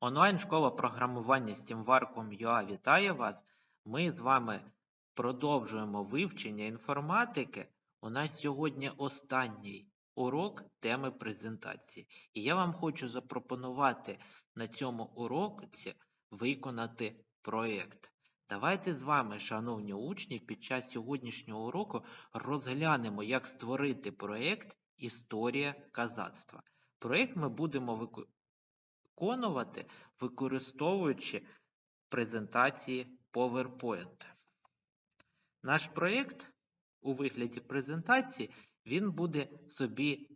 Онлайн-школа програмування SteamVarcum.ua вітає вас. Ми з вами продовжуємо вивчення інформатики. У нас сьогодні останній урок теми презентації. І я вам хочу запропонувати на цьому уроці виконати проєкт. Давайте з вами, шановні учні, під час сьогоднішнього уроку розглянемо, як створити проєкт Історія казацтва. Проєкт ми будемо виконувати використовуючи презентації PowerPoint. Наш проєкт у вигляді презентації він буде собі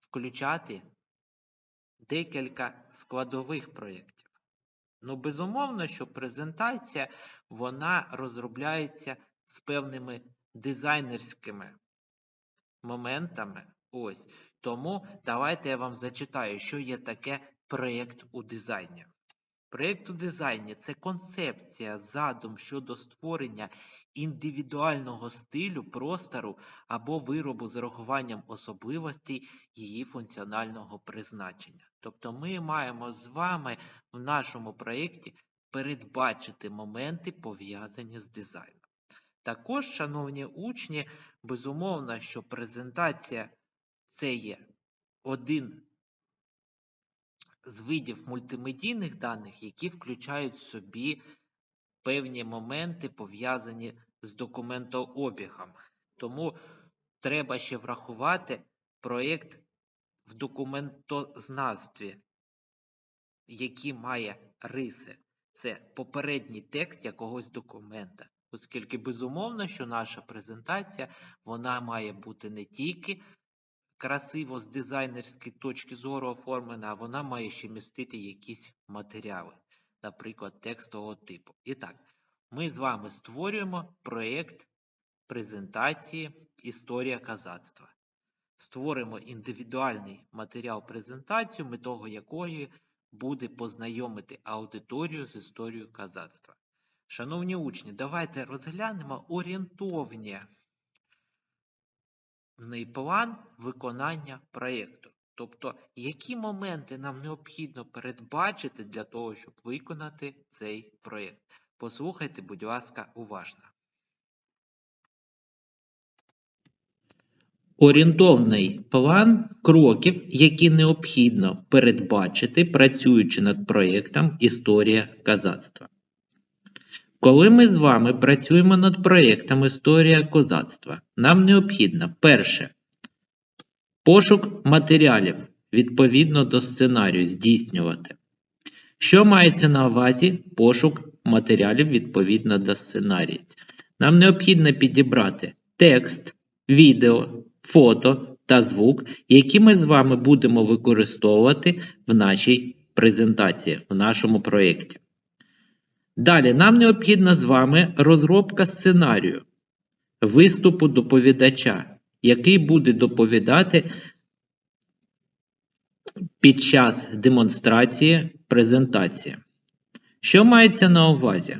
включати декілька складових проєктів. Ну, безумовно, що презентація вона розробляється з певними дизайнерськими моментами. Ось. Тому давайте я вам зачитаю, що є таке проєкт у дизайні. Проєкт у дизайні це концепція, задум щодо створення індивідуального стилю простору або виробу з урахуванням особливостей її функціонального призначення. Тобто ми маємо з вами в нашому проєкті передбачити моменти, пов'язані з дизайном. Також, шановні учні, безумовно, що презентація це є один з видів мультимедійних даних, які включають в собі певні моменти, пов'язані з документообігом. Тому треба ще врахувати проєкт в документознавстві, який має риси. Це попередній текст якогось документа. Оскільки безумовно, що наша презентація вона має бути не тільки красиво з дизайнерської точки зору оформлена, а вона має ще містити якісь матеріали, наприклад, текстового типу. І так, ми з вами створюємо проєкт презентації Історія казацтва. Створимо індивідуальний матеріал презентацію, метою якої буде познайомити аудиторію з історією казацтва. Шановні учні, давайте розглянемо орієнтовні план виконання проєкту. Тобто, які моменти нам необхідно передбачити для того, щоб виконати цей проєкт. Послухайте, будь ласка, уважно. Орієнтовний план кроків, які необхідно передбачити, працюючи над проєктом Історія казацтва. Коли ми з вами працюємо над проєктом Історія козацтва, нам необхідно перше пошук матеріалів відповідно до сценарію здійснювати. Що мається на увазі пошук матеріалів відповідно до сценарію? Нам необхідно підібрати текст, відео, фото та звук, які ми з вами будемо використовувати в нашій презентації, в нашому проєкті. Далі нам необхідна з вами розробка сценарію виступу доповідача, який буде доповідати під час демонстрації презентації. Що мається на увазі?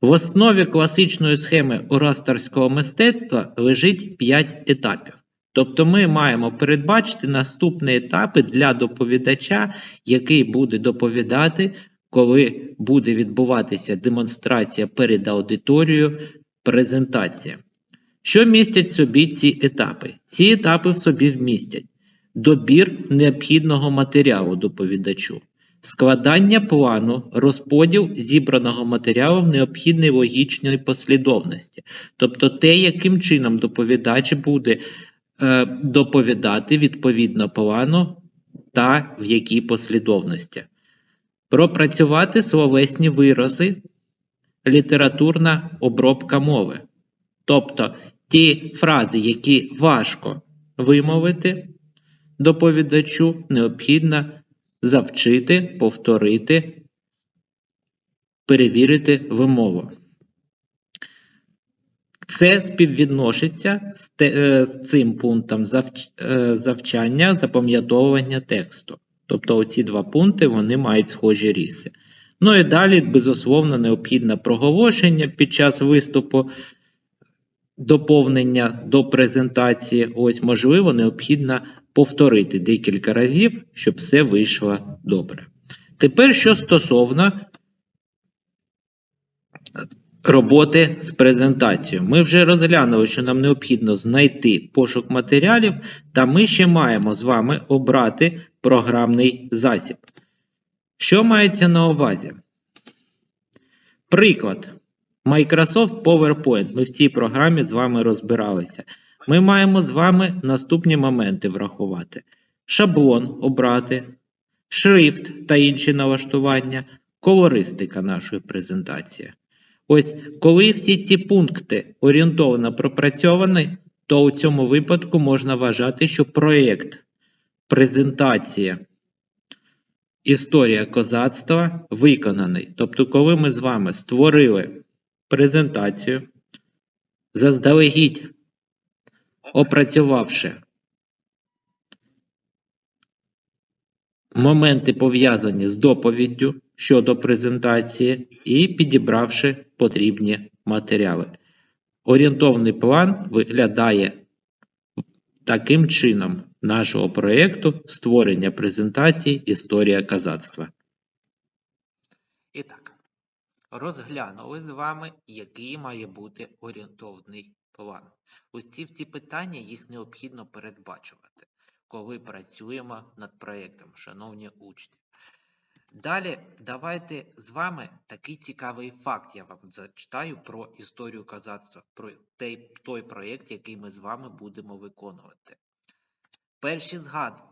В основі класичної схеми ораторського мистецтва лежить 5 етапів. Тобто ми маємо передбачити наступні етапи для доповідача, який буде доповідати коли буде відбуватися демонстрація перед аудиторією, презентація. Що містять в собі ці етапи? Ці етапи в собі вмістять добір необхідного матеріалу доповідачу, складання плану, розподіл зібраного матеріалу в необхідній логічній послідовності, тобто те, яким чином доповідач буде е, доповідати відповідно плану та в якій послідовності. Пропрацювати словесні вирази, літературна обробка мови. Тобто ті фрази, які важко вимовити доповідачу, необхідно завчити, повторити, перевірити вимову. Це співвідноситься з, е, цим пунктом е, завчання запам'ятовування тексту. Тобто оці два пункти вони мають схожі ріси. Ну і далі, безусловно, необхідне проголошення під час виступу, доповнення до презентації. Ось, можливо, необхідно повторити декілька разів, щоб все вийшло добре. Тепер що стосовно роботи з презентацією. Ми вже розглянули, що нам необхідно знайти пошук матеріалів, та ми ще маємо з вами обрати програмний засіб. Що мається на увазі? Приклад. Microsoft PowerPoint. Ми в цій програмі з вами розбиралися. Ми маємо з вами наступні моменти врахувати: шаблон обрати, шрифт та інші налаштування, колористика нашої презентації. Ось, коли всі ці пункти орієнтовно пропрацьовані, то у цьому випадку можна вважати, що проєкт презентація Історія козацтва виконаний. Тобто, коли ми з вами створили презентацію, заздалегідь опрацювавши моменти пов'язані з доповіддю щодо презентації і підібравши потрібні матеріали. Орієнтовний план виглядає таким чином нашого проєкту створення презентації Історія казацтва. І так, розглянули з вами, який має бути орієнтовний план. Ось ці всі питання їх необхідно передбачувати, коли працюємо над проєктом, шановні учні. Далі давайте з вами такий цікавий факт я вам зачитаю про історію казацтва, про той, той проєкт, який ми з вами будемо виконувати. Перші згад,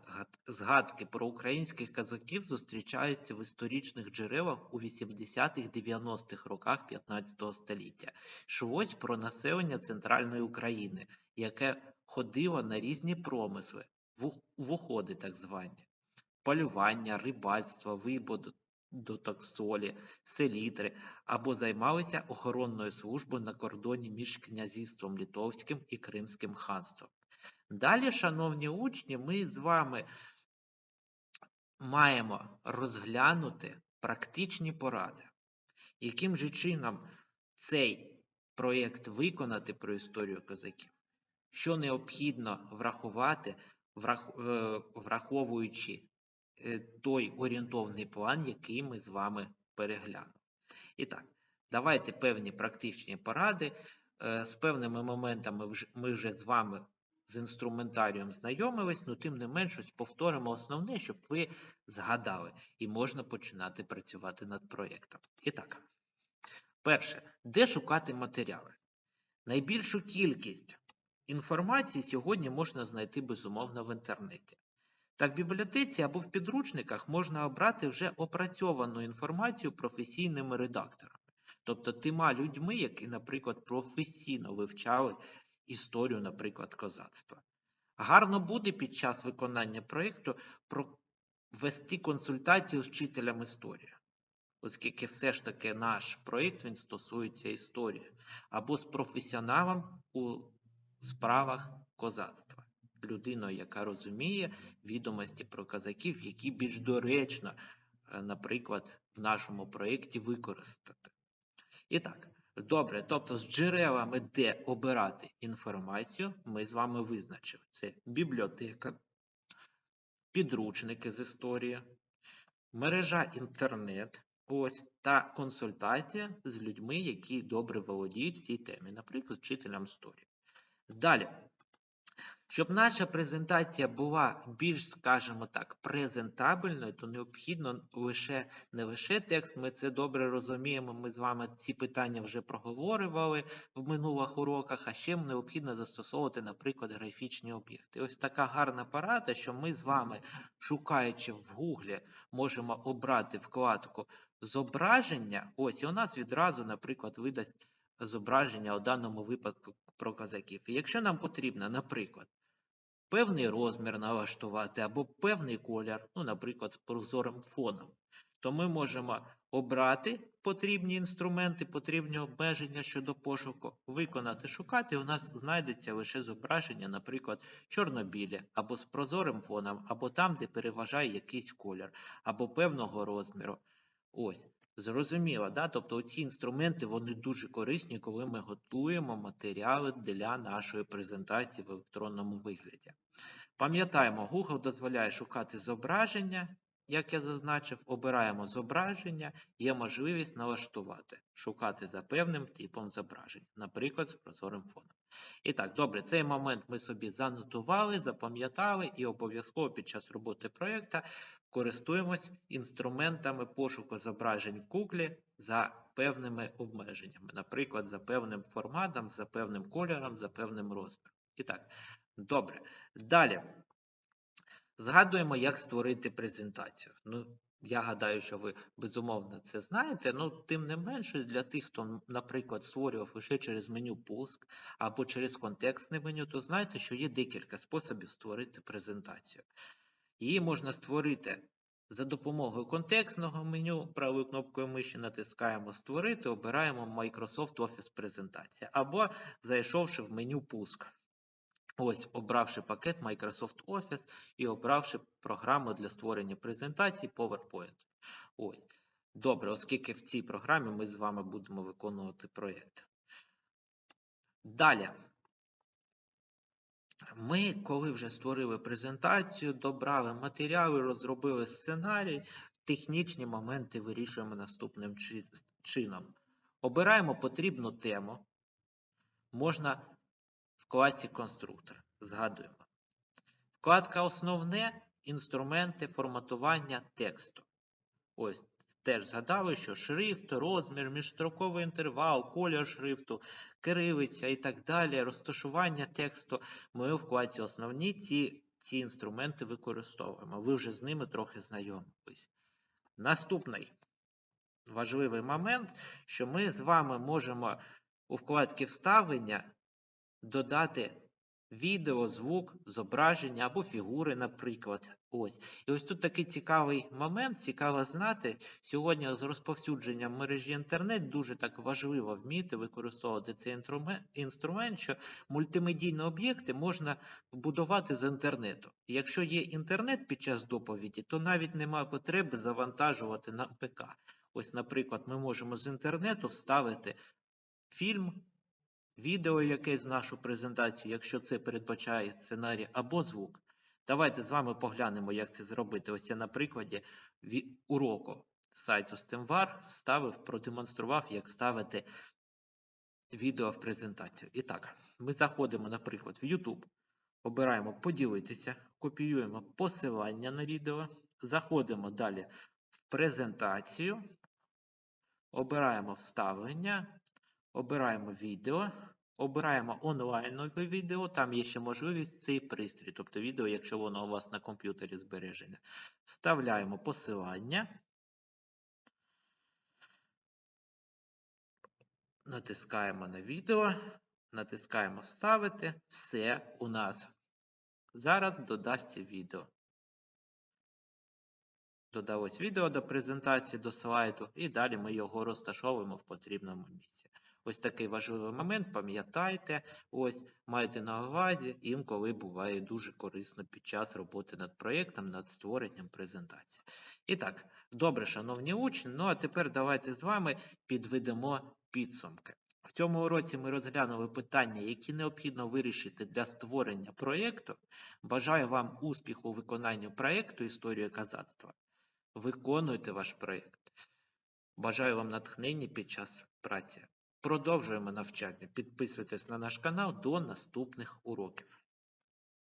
згадки про українських казаків зустрічаються в історичних джерелах у 80-х-90-х роках 15 століття. Йшлось про населення центральної України, яке ходило на різні промисли, в уходи так звані полювання, рибальство, видобуток солі, селітри або займалися охоронною службою на кордоні між князівством Литовським і Кримським ханством. Далі, шановні учні, ми з вами маємо розглянути практичні поради, яким же чином цей проєкт виконати про історію козаків, що необхідно врахувати, е, враховуючи той орієнтовний план, який ми з вами переглянули. І так, давайте певні практичні поради. Е, з певними моментами ми вже з вами з інструментарієм знайомились, але тим не менш ось повторимо основне, щоб ви згадали, і можна починати працювати над проєктом. І так, перше, де шукати матеріали? Найбільшу кількість інформації сьогодні можна знайти безумовно в інтернеті. Та в бібліотеці або в підручниках можна обрати вже опрацьовану інформацію професійними редакторами, тобто тима людьми, які, наприклад, професійно вивчали історію, наприклад, козацтва. Гарно буде під час виконання проєкту провести консультацію з вчителем історії, оскільки все ж таки наш проєкт стосується історії, або з професіоналом у справах козацтва людиною, яка розуміє відомості про казаків, які більш доречно, е, наприклад, в нашому проєкті використати. І так, добре, тобто з джерелами, де обирати інформацію, ми з вами визначили. Це бібліотека, підручники з історії, мережа інтернет, ось, та консультація з людьми, які добре володіють цій темі, наприклад, вчителям історії. Далі, щоб наша презентація була більш, скажімо так, презентабельною, то необхідно лише не лише текст, ми це добре розуміємо. Ми з вами ці питання вже проговорювали в минулих уроках, а ще необхідно застосовувати, наприклад, графічні об'єкти. Ось така гарна порада, що ми з вами, шукаючи в Гуглі, можемо обрати вкладку зображення. Ось, і у нас відразу, наприклад, видасть зображення у даному випадку про казаків. І якщо нам потрібно, наприклад, певний розмір налаштувати або певний колір, ну, наприклад, з прозорим фоном, то ми можемо обрати потрібні інструменти, потрібні обмеження щодо пошуку, виконати, шукати, у нас знайдеться лише зображення, наприклад, чорнобілі, або з прозорим фоном, або там, де переважає якийсь колір, або певного розміру. Ось. Зрозуміло, да? тобто ці інструменти вони дуже корисні, коли ми готуємо матеріали для нашої презентації в електронному вигляді. Пам'ятаємо, Google дозволяє шукати зображення, як я зазначив, обираємо зображення, є можливість налаштувати, шукати за певним типом зображень, наприклад, з прозорим фоном. І так, добре, цей момент ми собі занотували, запам'ятали і обов'язково під час роботи проєкта користуємось інструментами пошуку зображень в Google за певними обмеженнями, наприклад, за певним форматом, за певним кольором, за певним розміром. І так, добре. Далі. Згадуємо, як створити презентацію. Ну, я гадаю, що ви безумовно це знаєте, ну тим не менше для тих, хто, наприклад, створював лише через меню пуск або через контекстне меню, то знаєте, що є декілька способів створити презентацію. Її можна створити за допомогою контекстного меню, правою кнопкою миші натискаємо Створити, обираємо Microsoft Office презентація або зайшовши в меню пуск. Ось, обравши пакет Microsoft Office і обравши програму для створення презентацій PowerPoint. Ось. Добре, оскільки в цій програмі ми з вами будемо виконувати проєкт. Далі. Ми, коли вже створили презентацію, добрали матеріали, розробили сценарій, технічні моменти вирішуємо наступним чином. Обираємо потрібну тему. Можна в вкладці конструктор. Згадуємо. Вкладка Основне інструменти форматування тексту. Ось теж згадали, що шрифт, розмір, міжстроковий інтервал, колір шрифту, кирилиця і так далі, розташування тексту. Ми у вкладці Основні ці, ці інструменти використовуємо. Ви вже з ними трохи знайомились. Наступний важливий момент, що ми з вами можемо у вкладці Вставлення додати відео, звук, зображення або фігури, наприклад. Ось. І ось тут такий цікавий момент, цікаво знати. Сьогодні з розповсюдженням мережі інтернет дуже так важливо вміти використовувати цей інструмент, що мультимедійні об'єкти можна вбудувати з інтернету. І Якщо є інтернет під час доповіді, то навіть немає потреби завантажувати на ПК. Ось, наприклад, ми можемо з інтернету вставити фільм, відео якесь нашу презентацію, якщо це передбачає сценарій, або звук. Давайте з вами поглянемо, як це зробити. Ось я на прикладі уроку сайту STEMVAR вставив, продемонстрував, як ставити відео в презентацію. І так, ми заходимо, наприклад, в YouTube, обираємо поділитися, копіюємо посилання на відео, заходимо далі в презентацію, обираємо вставлення, обираємо відео, обираємо онлайнове відео, там є ще можливість цей пристрій, тобто відео, якщо воно у вас на комп'ютері збережене. Вставляємо посилання. Натискаємо на відео, натискаємо Вставити. Все у нас. Зараз додасться відео. Додалось відео до презентації, до слайду, і далі ми його розташовуємо в потрібному місці. Ось такий важливий момент, пам'ятайте, ось майте на увазі, інколи буває дуже корисно під час роботи над проєктом, над створенням презентації. І так, добре, шановні учні, ну а тепер давайте з вами підведемо підсумки. В цьому уроці ми розглянули питання, які необхідно вирішити для створення проєкту. Бажаю вам успіху у виконанні проєкту Історія казацтва. Виконуйте ваш проєкт. Бажаю вам натхнення під час праці. Продовжуємо навчання. Підписуйтесь на наш канал до наступних уроків.